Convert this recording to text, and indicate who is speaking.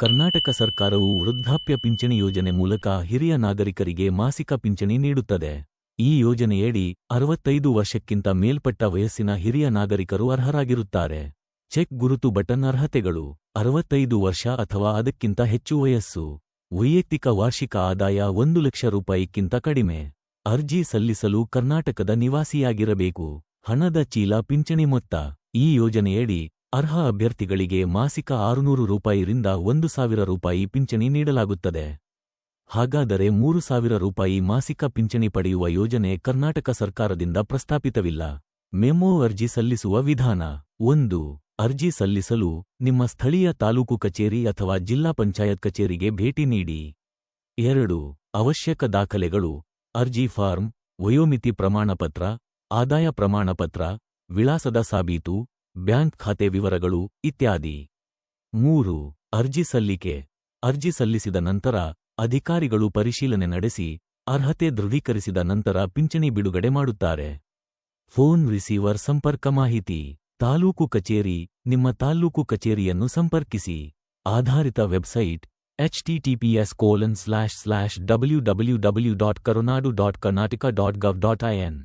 Speaker 1: ಕರ್ನಾಟಕ ಸರ್ಕಾರವು ವೃದ್ಧಾಪ್ಯ ಪಿಂಚಣಿ ಯೋಜನೆ ಮೂಲಕ ಹಿರಿಯ ನಾಗರಿಕರಿಗೆ ಮಾಸಿಕ ಪಿಂಚಣಿ ನೀಡುತ್ತದೆ. ಈ ಯೋಜನೆಯಡಿ ಅರವತ್ತೈದು ವರ್ಷಕ್ಕಿಂತ ಮೇಲ್ಪಟ್ಟ ವಯಸ್ಸಿನ ಹಿರಿಯ ನಾಗರಿಕರು ಅರ್ಹರಾಗಿರುತ್ತಾರೆ. ಚೆಕ್ ಗುರುತು ಬಟನ್ ಅರ್ಹತೆಗಳು, ಅರವತ್ತೈದು ವರ್ಷ ಅಥವಾ ಅದಕ್ಕಿಂತ ಹೆಚ್ಚು ವಯಸ್ಸು. ವೈಯಕ್ತಿಕ ವಾರ್ಷಿಕ ಆದಾಯ ಒಂದು ಲಕ್ಷ ರೂಪಾಯಿಕ್ಕಿಂತ ಕಡಿಮೆ. ಅರ್ಜಿ ಸಲ್ಲಿಸಲು ಕರ್ನಾಟಕದ ನಿವಾಸಿಯಾಗಿರಬೇಕು. ಹಣದ ಚೀಲ ಪಿಂಚಣಿ ಮೊತ್ತ. ಈ ಯೋಜನೆಯಡಿ ಅರ್ಹ ಅಭ್ಯರ್ಥಿಗಳಿಗೆ ಮಾಸಿಕ ಆರುನೂರು ರೂಪಾಯಿರಿಂದ ಒಂದು ಸಾವಿರ ರೂಪಾಯಿ ಪಿಂಚಣಿ ನೀಡಲಾಗುತ್ತದೆ. ಹಾಗಾದರೆ ಮೂರು ಸಾವಿರ ರೂಪಾಯಿ ಮಾಸಿಕ ಪಿಂಚಣಿ ಪಡೆಯುವ ಯೋಜನೆ ಕರ್ನಾಟಕ ಸರ್ಕಾರದಿಂದ ಪ್ರಸ್ತಾಪಿತವಿಲ್ಲ. ಮೆಮೊ ಅರ್ಜಿ ಸಲ್ಲಿಸುವ ವಿಧಾನ. ಒಂದು. ಅರ್ಜಿ ಸಲ್ಲಿಸಲು ನಿಮ್ಮ ಸ್ಥಳೀಯ ತಾಲೂಕು ಕಚೇರಿ ಅಥವಾ ಜಿಲ್ಲಾ ಪಂಚಾಯತ್ ಕಚೇರಿಗೆ ಭೇಟಿ ನೀಡಿ. ಎರಡು. ಅವಶ್ಯಕ ದಾಖಲೆಗಳು. ಅರ್ಜಿ ಫಾರ್ಮ್, ವಯೋಮಿತಿ ಪ್ರಮಾಣಪತ್ರ, ಆದಾಯ ಪ್ರಮಾಣಪತ್ರ, ವಿಳಾಸದ ಸಾಬೀತು ಬ್ಯಾಂಕ್ ಖಾತೆ ವಿವರಗಳು ಇತ್ಯಾದಿ. ಮೂರು, ಅರ್ಜಿ ಸಲ್ಲಿಕೆ. ಅರ್ಜಿ ಸಲ್ಲಿಸಿದ ನಂತರ ಅಧಿಕಾರಿಗಳು ಪರಿಶೀಲನೆ ನಡೆಸಿ ಅರ್ಹತೆ ದೃಢೀಕರಿಸಿದ ನಂತರ ಪಿಂಚಣಿ ಬಿಡುಗಡೆ ಮಾಡುತ್ತಾರೆ. ಫೋನ್ ರಿಸೀವರ್ ಸಂಪರ್ಕ ಮಾಹಿತಿ. ತಾಲೂಕು ಕಚೇರಿ, ನಿಮ್ಮ ತಾಲ್ಲೂಕು ಕಚೇರಿಯನ್ನು ಸಂಪರ್ಕಿಸಿ. ಆಧಾರಿತ website HTTPS colon slash slash W W W dot Karunadu dot Karnataka dot gov dot IN